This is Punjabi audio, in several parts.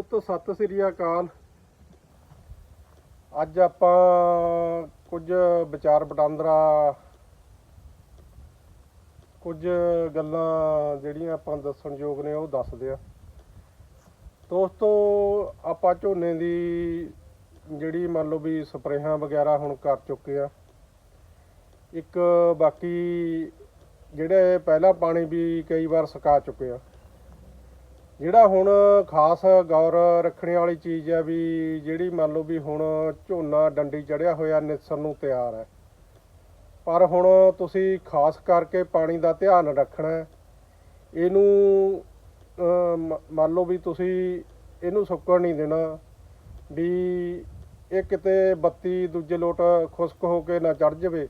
ਦੋਸਤੋ ਸਤਿ ਸ੍ਰੀ ਅਕਾਲ। ਅੱਜ ਆਪਾਂ ਕੁਝ ਵਿਚਾਰ ਵਟਾਂਦਰਾ, ਕੁਝ ਗੱਲਾਂ ਜਿਹੜੀਆਂ ਆਪਾਂ ਦੱਸਣ ਯੋਗ ਨੇ, ਉਹ ਦੱਸਦੇ ਆ। ਦੋਸਤੋ, ਆਪਾਂ ਝੋਨੇ ਦੀ ਜਿਹੜੀ ਮੰਨ ਲਓ ਵੀ ਸਪਰੇਹਾਂ ਵਗੈਰਾ ਹੁਣ ਕਰ ਚੁੱਕੇ ਆ। ਇੱਕ ਬਾਕੀ ਜਿਹੜੇ ਪਹਿਲਾਂ ਪਾਣੀ ਵੀ ਕਈ ਵਾਰ ਸੁਕਾ ਚੁੱਕੇ ਆ। ਜਿਹੜਾ ਹੁਣ ਖਾਸ ਗੌਰ ਰੱਖਣ ਵਾਲੀ ਚੀਜ਼ ਹੈ ਵੀ ਜਿਹੜੀ ਮੰਨ ਲਓ ਵੀ ਹੁਣ ਝੋਨਾ ਡੰਡੀ ਚੜਿਆ ਹੋਇਆ ਨਿਸਰ ਨੂੰ ਤਿਆਰ ਹੈ। ਪਰ ਹੁਣ ਤੁਸੀਂ ਖਾਸ ਕਰਕੇ ਪਾਣੀ ਦਾ ਧਿਆਨ ਰੱਖਣਾ ਹੈ। ਇਹਨੂੰ ਮ- ਮੰਨ ਲਓ ਵੀ ਤੁਸੀਂ ਇਹਨੂੰ ਸੁੱਕਣ ਨਹੀਂ ਦੇਣਾ ਵੀ ਇਹ ਕਿਤੇ ਬੱਤੀ ਦੂਜੇ ਲੋਟ ਖੁਸ਼ਕ ਹੋ ਕੇ ਨਾ ਚੜ ਜਾਵੇ।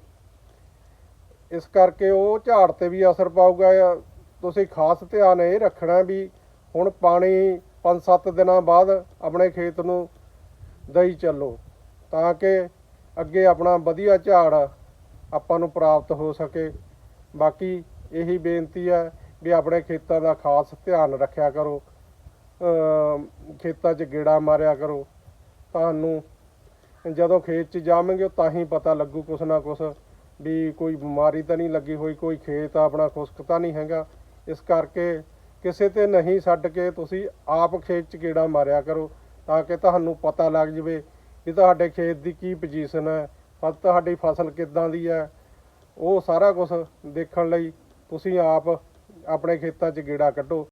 ਇਸ ਕਰਕੇ ਉਹ ਝਾੜ ਤੇ ਵੀ ਅਸਰ ਪਾਊਗਾ। ਤੁਸੀਂ ਖਾਸ ਧਿਆਨ ਇਹ ਰੱਖਣਾ ਵੀ ਹੁਣ ਪਾਣੀ 5-7 ਦਿਨਾਂ ਬਾਅਦ ਆਪਣੇ ਖੇਤ ਨੂੰ ਦਈ ਚੱਲੋ, ਤਾਂ ਕਿ ਅੱਗੇ ਆਪਣਾ ਵਧੀਆ ਝਾੜ ਆਪਾਂ ਨੂੰ ਪ੍ਰਾਪਤ ਹੋ ਸਕੇ। ਬਾਕੀ ਇਹੀ ਬੇਨਤੀ ਹੈ ਵੀ ਆਪਣੇ ਖੇਤਾਂ ਦਾ ਖਾਸ ਧਿਆਨ ਰੱਖਿਆ ਕਰੋ। ਖੇਤਾਂ 'ਚ ਗੇੜਾ ਮਾਰਿਆ ਕਰੋ। ਤੁਹਾਨੂੰ ਜਦੋਂ ਖੇਤ 'ਚ ਜਾਵਾਂਗੇ ਤਾਂ ਹੀ ਪਤਾ ਲੱਗੂ ਕੁਛ ਨਾ ਕੁਛ ਵੀ ਕੋਈ ਬਿਮਾਰੀ ਤਾਂ ਨਹੀਂ ਲੱਗੀ ਹੋਈ, ਕੋਈ ਖੇਤ ਆਪਣਾ ਖੁਸ਼ਕ ਤਾਂ ਨਹੀਂ ਹੈਗਾ। ਇਸ ਕਰਕੇ ਕਿਸੇ ਤੇ ਨਹੀਂ ਛੱਡ ਕੇ ਤੁਸੀਂ ਆਪ ਖੇਤ 'ਚ ਗੇੜਾ ਮਾਰਿਆ ਕਰੋ ਤਾਂ ਕਿ ਤੁਹਾਨੂੰ ਪਤਾ ਲੱਗ ਜਵੇ ਕਿ ਤੁਹਾਡੇ ਖੇਤ ਦੀ ਕੀ ਪੋਜੀਸ਼ਨ ਹੈ ਫਸ ਤੁਹਾਡੀ ਫਸਲ ਕਿੱਦਾਂ ਦੀ ਹੈ। ਉਹ ਸਾਰਾ ਕੁਝ ਦੇਖਣ ਲਈ ਤੁਸੀਂ ਆਪ ਆਪਣੇ ਖੇਤਾਂ 'ਚ ਗੇੜਾ ਕੱਢੋ।